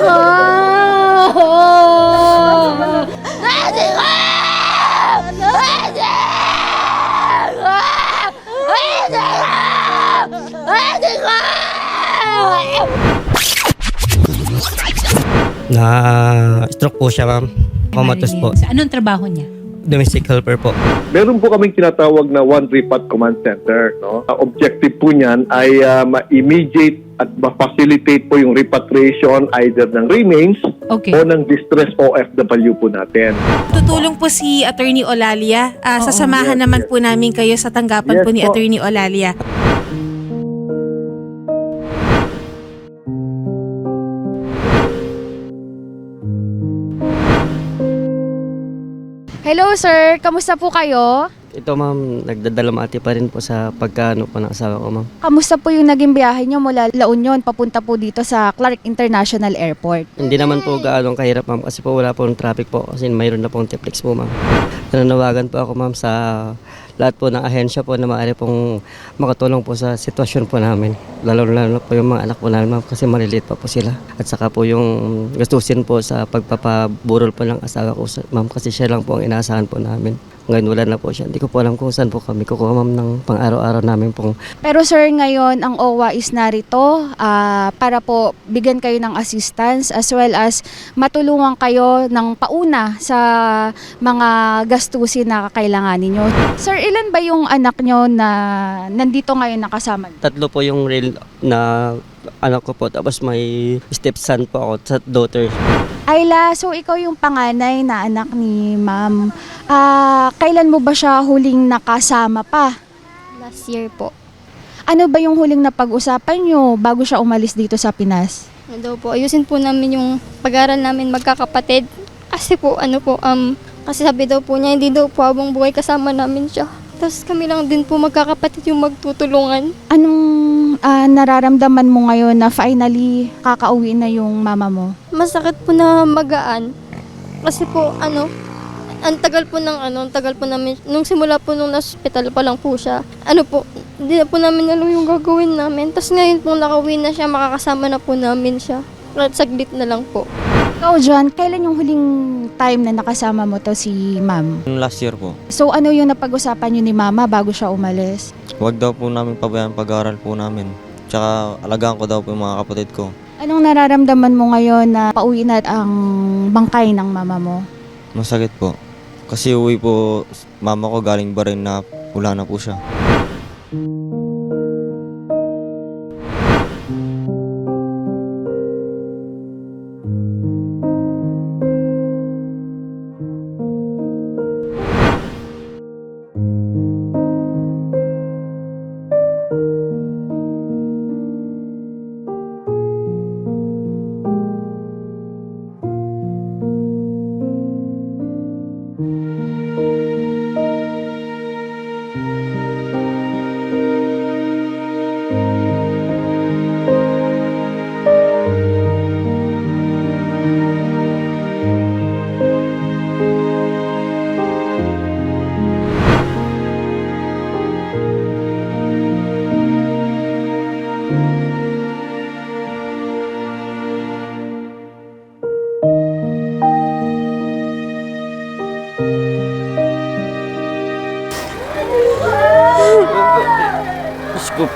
ko! Daddy ko! Na stroke po siya, ma'am. Comatose po. Sa anong trabaho niya? domestic helper po. Meron po kaming tinatawag na One Repot Command Center. No? Ang objective po niyan ay ah, um, immediate at ma-facilitate po yung repatriation either ng remains Okay. o ng distress OFW po natin. Tutulong po si Attorney Olalia. Ah, sasamahan Yes, naman yes. po namin kayo sa tanggapan Yes po ni po. Attorney Olalia. Hello sir, kamusta po kayo? Ito, ma'am, nagdadalamati pa rin po sa pagkaano po ng asawa ko, ma'am. Kamusta po yung naging biyahe nyo mula La Union papunta po dito sa Clark International Airport? Hindi naman po gaano kahirap, ma'am, kasi po wala pong traffic po, kasi mayroon na pong tiplex po, ma'am. Nananawagan po ako, ma'am, sa lahat po ng ahensya po na maaari pong makatulong po sa sitwasyon po namin. Lalo-lalo po yung mga anak po namin, ma'am, kasi maliliit pa po sila. At saka po yung gastusin po sa pagpapaburol po ng asawa ko, ma'am, kasi siya lang po ang inaasahan po namin. Ngayon wala na po siya. Hindi ko po alam kung saan po kami kukuha, ma'am, ng pang-araw-araw namin pong Pero sir, ngayon ang OWA is narito ah, para po bigyan kayo ng assistance as well as matulungan kayo ng pauna sa mga gastusin na kakailanganin nyo. Sir, ilan ba yung anak nyo na nandito ngayon nakasama? Tatlo po yung real na anak ko po. Tapos may stepson po ako sa daughter. Ayla, so ikaw yung panganay na anak ni ma'am. Ah, kailan mo ba siya huling nakasama pa? Last year po. Ano ba yung huling na pag-usapan nyo bago siya umalis dito sa Pinas? Ano daw po, ayusin po namin yung pag-aaral namin magkakapatid. Kasi po, ano po, um, kasi sabi daw po niya, hindi daw po habang buhay kasama namin siya. Tapos kami lang din po magkakapatid yung magtutulungan. Anong ah, nararamdaman mo ngayon na finally kakauwi na yung mama mo? Masakit po na magaan. Kasi po, ano, ang tagal po ng ano, ang tagal po namin, nung simula po nung hospital pa lang po siya, ano po, hindi na po namin alam yung gagawin namin. Tapos ngayon po nakauwi na siya, makakasama na po namin siya. Kahit saglit na lang po. Ikaw, John, kailan yung huling time na nakasama mo to si ma'am? Last year po. So ano yung napag-usapan nyo ni mama bago siya umalis? Huwag daw po namin pabayaan pag-aaral po namin. Tsaka alagaan ko daw po yung mga kapatid ko. Anong nararamdaman mo ngayon na pauwi na ang bangkay ng mama mo? Masakit po. Kasi uwi po, mama ko galing ba rin na wala na po siya.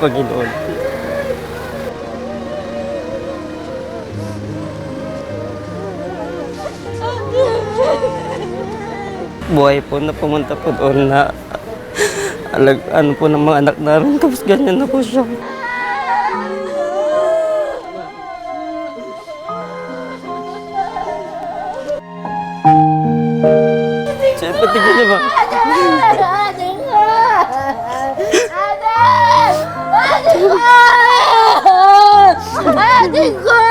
Panginoon. Buhay po na pumunta po doon na alag, ano po ng mga anak namin tapos ganyan na po siya. Siyempre, tignan niyo ba? 啊，哎呀，这个。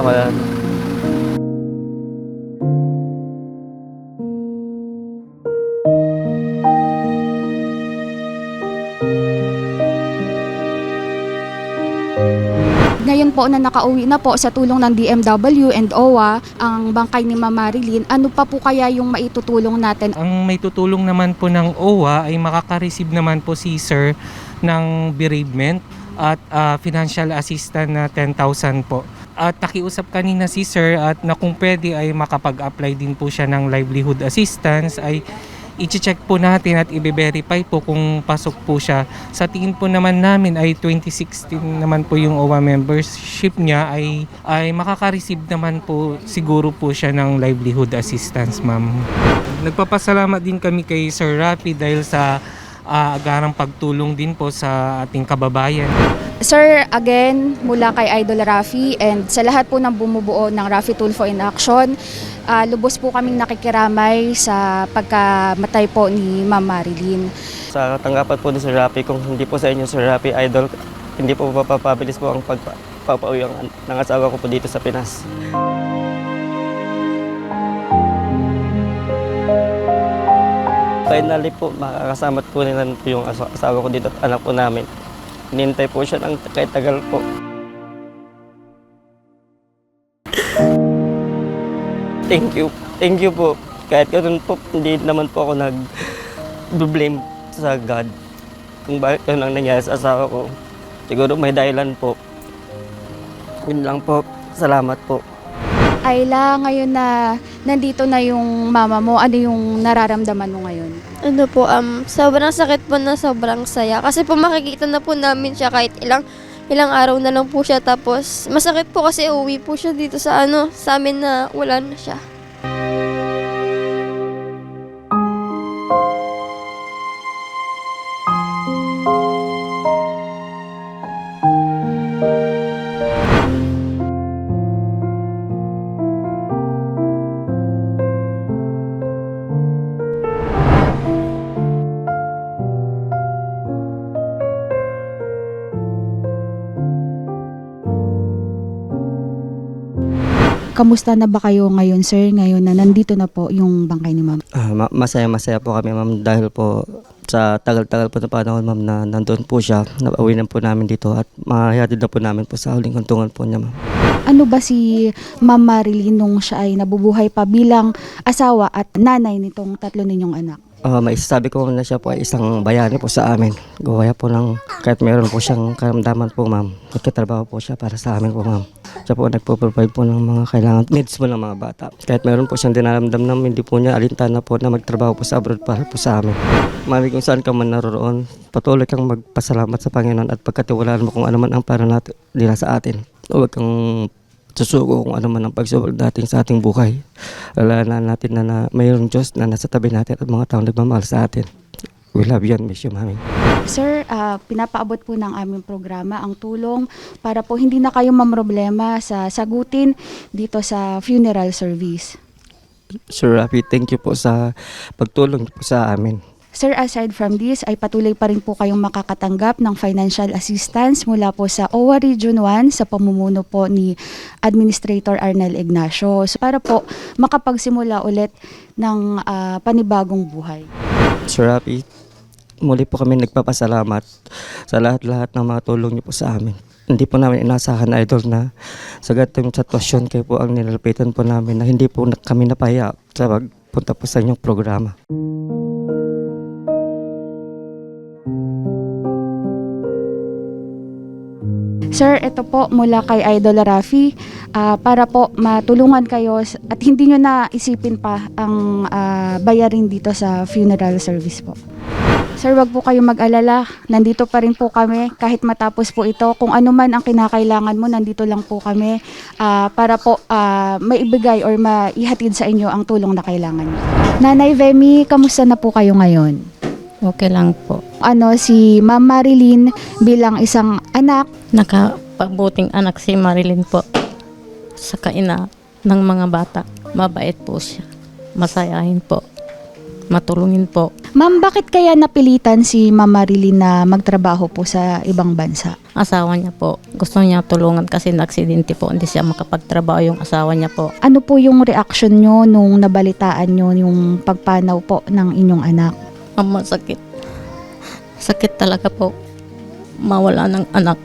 Tamalan. Ngayon po na nakauwi na po sa tulong ng DMW and OWA ang bangkay ni Mama Marilyn, ano pa po kaya yung maitutulong natin? Ang may tutulong naman po ng OWA ay makaka-receive naman po si Sir ng bereavement at uh, financial assistance na 10,000 po. At nakiusap kanina si Sir at na kung pwede ay makapag-apply din po siya ng livelihood assistance ay i-check po natin at i-verify po kung pasok po siya. Sa tingin po naman namin ay 2016 naman po yung OWA membership niya ay, ay makaka-receive naman po siguro po siya ng livelihood assistance ma'am. Nagpapasalamat din kami kay Sir Rafi dahil sa ah, agarang pagtulong din po sa ating kababayan. Sir, again, mula kay Idol Rafi and sa lahat po ng bumubuo ng Rafi Tulfo in Action, ah, lubos po kaming nakikiramay sa pagkamatay po ni Ma'am Marilyn. Sa tanggapan po ni Sir Rapi, kung hindi po sa inyo Sir Rapi, idol, hindi po mapapabilis po ang pagpapauwi ng asawa ko po dito sa Pinas. Finally po, makakasama po nila yung asa- asawa ko dito at anak po namin. Hinintay po siya ng kahit tagal po. Thank you. Thank you po. Kahit ganun po, hindi naman po ako nag-blame sa God kung bakit yun ang nangyari sa asawa ko. Siguro may dahilan po. Yun lang po. Salamat po. Ayla, ngayon na nandito na yung mama mo, ano yung nararamdaman mo ngayon? Ano po, um, sobrang sakit po na sobrang saya. Kasi po makikita na po namin siya kahit ilang ilang araw na lang po siya. Tapos masakit po kasi uwi po siya dito sa ano, sa amin na wala na siya. Kamusta na ba kayo ngayon, sir? Ngayon na nandito na po yung bangkay ni ma'am. Ah, ma- masaya-masaya po kami ma'am dahil po sa tagal-tagal po na panahon ma'am na nandun po siya. Nauwi na po namin dito at mahihatid na po namin po sa huling kuntungan po niya ma'am. Ano ba si Ma'am Marilyn nung siya ay nabubuhay pa bilang asawa at nanay nitong tatlo ninyong anak? Ah, maisasabi ko na siya po ay isang bayani po sa amin. Gawaya po ng kahit meron po siyang karamdaman po ma'am. Nagkatrabaho po siya para sa amin po ma'am. Siya po nagpo-provide po ng mga kailangan needs po ng mga bata. Kahit meron po siyang dinaramdam na hindi po niya alintana po na magtrabaho po sa abroad para po sa amin. Mami kung saan ka man naroon, patuloy kang magpasalamat sa Panginoon at pagkatiwalaan mo kung ano man ang para natin, nila sa atin. Huwag kang susuko kung ano man ang pagsubok dating sa ating buhay. Alala natin na, na mayroong Diyos na nasa tabi natin at mga taong nagmamahal sa atin. We love you and miss you, Mami. Sir, ah, pinapaabot po ng aming programa ang tulong para po hindi na kayo mamroblema sa sagutin dito sa funeral service. Sir Rafi, thank you po sa pagtulong po sa amin. Sir, aside from this, ay patuloy pa rin po kayong makakatanggap ng financial assistance mula po sa OWA Region 1 sa pamumuno po ni Administrator Arnel Ignacio so, para po makapagsimula ulit ng ah, panibagong buhay. Sir Rafi, muli po kami nagpapasalamat sa lahat-lahat ng mga tulong niyo po sa amin. Hindi po namin inasahan, Idol, na sa gatong sitwasyon kayo po ang nilalapitan po namin na hindi po kami napaya sa pagpunta po sa inyong programa. Sir, ito po mula kay Idol Rafi ah, para po matulungan kayo at hindi nyo na isipin pa ang ah, bayarin dito sa funeral service po. Sir, wag po kayong mag-alala. Nandito pa rin po kami kahit matapos po ito. Kung ano man ang kinakailangan mo, nandito lang po kami ah, para po ah, maibigay or maihatid sa inyo ang tulong na kailangan. Nanay Vemi, kamusta na po kayo ngayon? Okay lang po. Ano si Ma'am Marilyn bilang isang anak Nakapabuting anak si Marilyn po sa kaina ng mga bata. Mabait po siya. Masayahin po. Matulungin po. Ma'am, bakit kaya napilitan si Ma'am Marilyn na magtrabaho po sa ibang bansa? Asawa niya po. Gusto niya tulungan kasi na-aksidente po. Hindi siya makapagtrabaho yung asawa niya po. Ano po yung reaction nyo nung nabalitaan nyo yung pagpanaw po ng inyong anak? Ang masakit. Sakit talaga po. Mawala ng anak.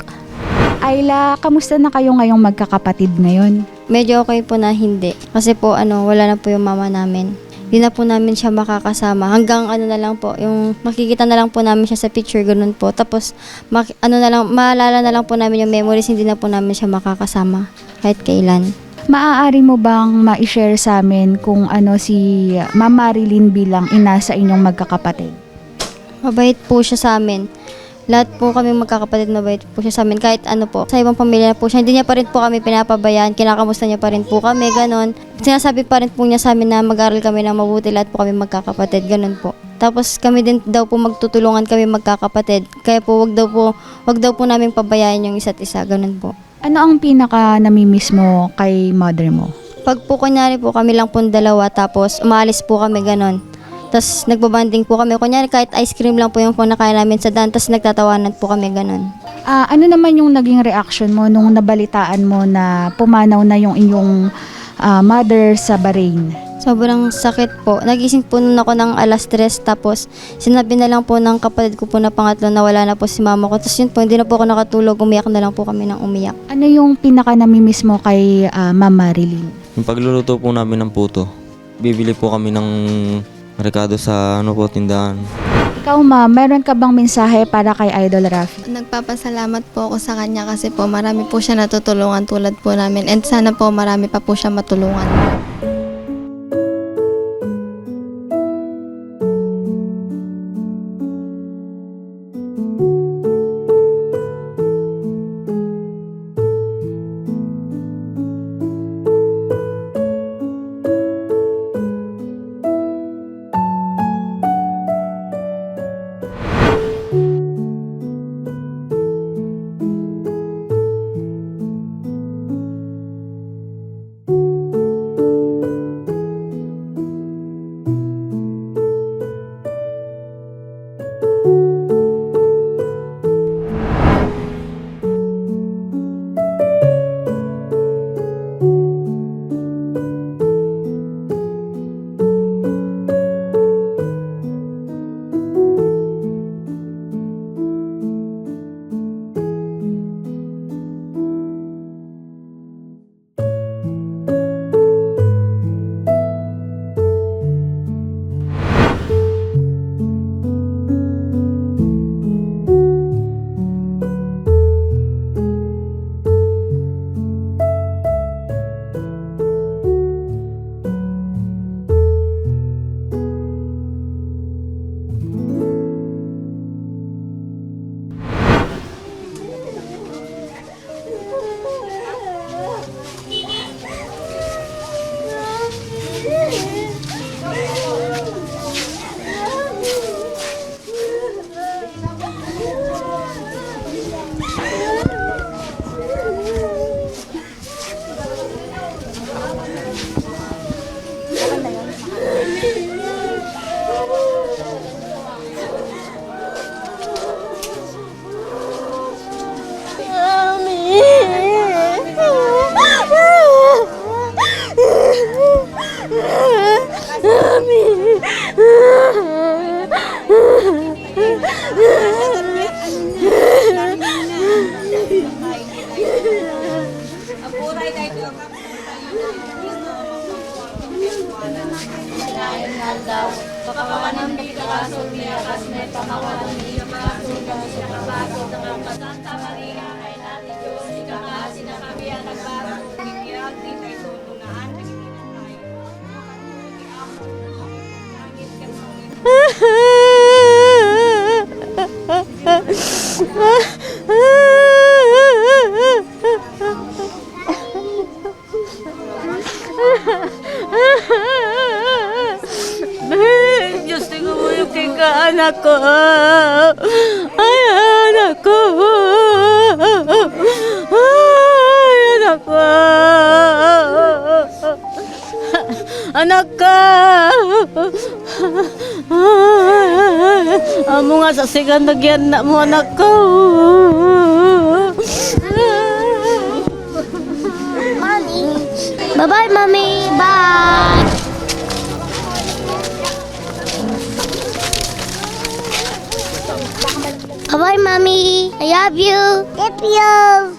Ayla, kamusta na kayo ngayong magkakapatid ngayon? Medyo okay po na hindi. Kasi po ano, wala na po yung mama namin. Hindi na po namin siya makakasama. Hanggang ano na lang po, yung makikita na lang po namin siya sa picture, ganun po. Tapos, mak- ano na lang, maalala na lang po namin yung memories, hindi na po namin siya makakasama kahit kailan. Maaari mo bang ma-share sa amin kung ano si Ma'am Marilyn bilang ina sa inyong magkakapatid? Mabait po siya sa amin. Lahat po kami magkakapatid, mabait po siya sa amin. Kahit ano po, sa ibang pamilya po siya, hindi niya pa rin po kami pinapabayaan. Kinakamusta niya pa rin po kami, ganon. Sinasabi pa rin po niya sa amin na mag-aral kami ng mabuti, lahat po kami magkakapatid, ganon po. Tapos kami din daw po magtutulungan kami magkakapatid. Kaya po wag daw po, wag daw po namin pabayaan yung isa't isa, ganon po. Ano ang pinaka namimiss mo kay mother mo? Pag po kunyari po kami lang po dalawa, tapos umalis po kami, ganon. Tapos nagbabanding po kami. Kunyari kahit ice cream lang po yung kinakain namin sa daan, tapos nagtatawanan po kami, ganon. Ah, ano naman yung naging reaction mo nung nabalitaan mo na pumanaw na yung inyong ah, mother sa Bahrain? Sobrang sakit po. Nagising po nun ako ng alas tres tapos sinabi na lang po ng kapatid ko po na pangatlo na wala na po si mama ko. Tapos yun po, hindi na po ako nakatulog. Umiyak na lang po kami ng umiyak. Ano yung pinaka namimiss mo kay ah, Ma'am Marilyn? Yung pagluluto po namin ng puto, bibili po kami ng rekado sa ano po, tindahan. Ikaw ma'am, meron ka bang mensahe para kay Idol Rafi? Nagpapasalamat po ako sa kanya kasi po marami po siya natutulungan tulad po namin and sana po marami pa po siya matulungan. Amo nga sa sigan nagyan na mo anak ko. Bye-bye, Mami! Bye! Bye-bye, Mami! I love you! Love you!